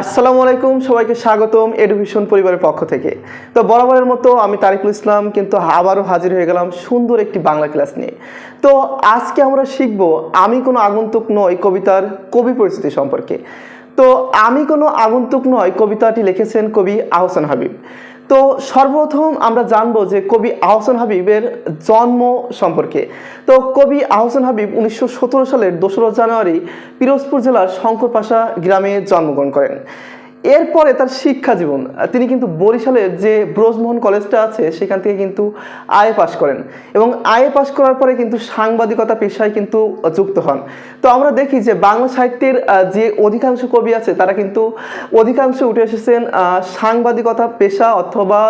আসসালামু আলাইকুম, সবাইকে স্বাগতম এডুকেশন পরিবারের পক্ষ থেকে। তো বরাবরের মতো আমি তারিকুল ইসলাম, কিন্তু আবারও হাজির হয়ে গেলাম সুন্দর একটি বাংলা ক্লাস নিয়ে। তো আজকে আমরা শিখব, আমি কোনো আগন্তুক নই কবিতার কবি পরিস্থিতি সম্পর্কে। তো আমি কোনো আগন্তুক নয় কবিতাটি লিখেছেন কবি আহসান হাবিব। তো সর্বপ্রথম আমরা জানব যে কবি আহসান হাবিবের জন্ম সম্পর্কে। তো কবি আহসান হাবিব উনিশশো সতেরো সালের দোসরা জানুয়ারি পিরোজপুর জেলার শঙ্করপাশা গ্রামে জন্মগ্রহণ করেন। এরপরে তার শিক্ষা জীবন তিনি কিন্তু বরিশালের যে ব্রজমোহন কলেজটা আছে, সেখান থেকে কিন্তু আয়ে পাশ করেন। এবং আয়ে পাশ করার পরে কিন্তু সাংবাদিকতা পেশায় কিন্তু যুক্ত হন। তো আমরা দেখি যে বাংলা সাহিত্যের যে অধিকাংশ কবি আছে, তারা কিন্তু অধিকাংশ উঠে এসেছেন সাংবাদিকতা পেশা অথবা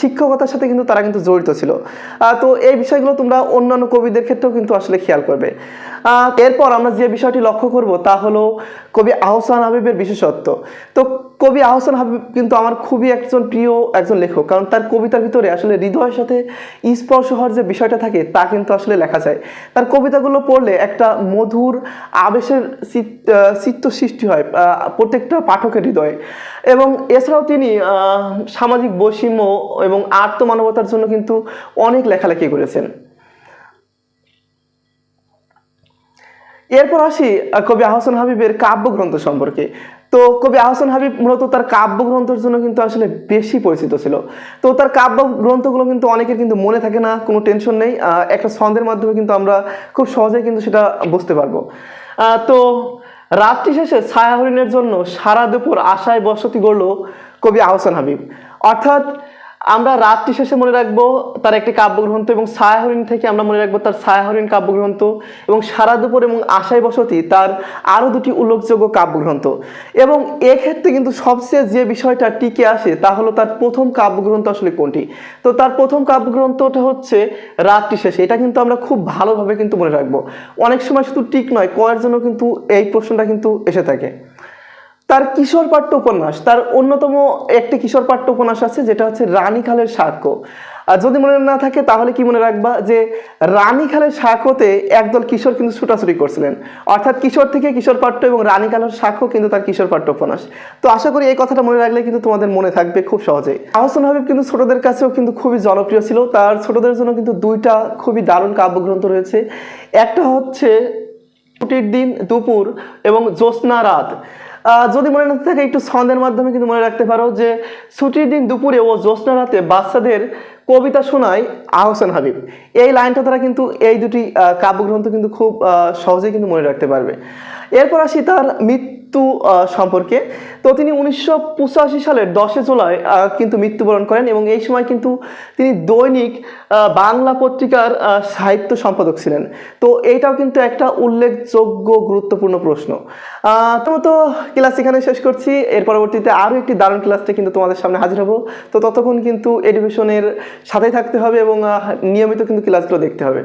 শিক্ষকতার সাথে কিন্তু তারা কিন্তু জড়িত ছিল। তো এই বিষয়গুলো তোমরা অন্যান্য কবিদের ক্ষেত্রেও কিন্তু আসলে খেয়াল করবে। এরপর আমরা যে বিষয়টি লক্ষ্য করব তা হলো কবি আহসান হাবিবের বিশেষত্ব। তো কবি আহসান হাবিব কিন্তু আমার খুবই একজন প্রিয় একজন লেখক। কারণ তার কবিতার ভিতরে আসলে হৃদয়ের সাথে স্পর্শ হওয়ার যে বিষয়টা থাকে, তা কিন্তু আসলে লেখা যায়। তার কবিতাগুলো পড়লে একটা মধুর আবেশের চিত- চিত্ত সৃষ্টি হয় প্রত্যেকটা পাঠকের হৃদয়ে। এবং এছাড়াও তিনি সামাজিক বৈষম্য এবং আত্মমানবতার জন্য কিন্তু অনেক লেখালেখি করেছেন। এরপর আসি কবি আহসান হাবিবের কাব্যগ্রন্থ সম্পর্কে। তো কবি আহসান হাবিব মূলত তার কাব্যগ্রন্থের জন্য কিন্তু আসলে বেশি পরিচিত ছিল। তো তার কাব্যগ্রন্থগুলো কিন্তু অনেকের কিন্তু মনে থাকে না, কোনো টেনশন নেই একটা ছন্দের মাধ্যমে কিন্তু আমরা খুব সহজেই কিন্তু সেটা বুঝতে পারব। তো রাত্রি শেষে ছায়া হরিণের জন্য সারা দুপুর আশায় বসতি গড়ল কবি আহসান হাবিব। অর্থাৎ আমরা রাত্রি শেষে মনে রাখব তার একটি কাব্যগ্রন্থ এবং ছায়াহরিণ থেকে আমরা মনে রাখব তার ছায়াহরিণ কাব্যগ্রন্থ এবং সারা দুপুর এবং আশায় বসতি তার আরও দুটি উল্লেখযোগ্য কাব্যগ্রন্থ। এবং এক্ষেত্রে কিন্তু সবচেয়ে যে বিষয়টা টিকে আসে তা হলো তার প্রথম কাব্যগ্রন্থ আসলে কোনটি? তো তার প্রথম কাব্যগ্রন্থটা হচ্ছে রাত্রি শেষে। এটা কিন্তু আমরা খুব ভালোভাবে কিন্তু মনে রাখব। অনেক সময় শুধু টিক নয় কয়ের জন্য কিন্তু এই প্রশ্নটা কিন্তু এসে থাকে। তার কিশোর পাঠ্য উপন্যাস, তার অন্যতম একটি কিশোর পাঠ্য উপন্যাস আছে, যেটা হচ্ছে রানী খালের সাক্ষ্য আর যদি মনে না থাকে, তাহলে কি মনে রাখবা যে রানী খালের সাক্ষ্যতে একদল কিশোর কিন্তু ছুটাছুটি করছিলেন। অর্থাৎ কিশোর থেকে কিশোর পাঠ্য এবং রানী খালের সাক্ষ্য কিন্তু তার কিশোর পাঠ্য উপন্যাস। তো আশা করি এই কথাটা মনে রাখলে কিন্তু তোমাদের মনে থাকবে খুব সহজেই। আহসান হাবিব কিন্তু ছোটদের কাছেও কিন্তু খুবই জনপ্রিয় ছিল। তার ছোটদের জন্য কিন্তু দুইটা খুবই দারুণ কাব্যগ্রন্থ রয়েছে। একটা হচ্ছে ছুটির দিন, দুপুর এবং জ্যোৎস্না রাত। যদি মনে না থাকে, একটু ছন্দের মাধ্যমে কিন্তু মনে রাখতে পারো যে ছুটির দিন দুপুরে ও জ্যোৎস্না রাতে বাচ্চাদের কবিতা শোনায় আহসান হাবিব। এই লাইনটা দ্বারা কিন্তু, এই দুটি কাব্যগ্রন্থ কিন্তু খুব সহজেই কিন্তু মনে রাখতে পারবে। এরপর আসি তার মৃত্যু সম্পর্কে। তো তিনি উনিশশো পঁচাশি সালের দশে জুলাই কিন্তু মৃত্যুবরণ করেন এবং এই সময় কিন্তু তিনি দৈনিক বাংলা পত্রিকার সাহিত্য সম্পাদক ছিলেন। তো এইটাও কিন্তু একটা উল্লেখযোগ্য গুরুত্বপূর্ণ প্রশ্ন। তো ক্লাস এখানে শেষ করছি। এর পরবর্তীতে আরও একটি দারুণ ক্লাসটা কিন্তু তোমাদের সামনে হাজির হব। তো ততক্ষণ কিন্তু এডুকেশনের সাথেই থাকতে হবে এবং নিয়মিত কিন্তু ক্লাসগুলো দেখতে হবে।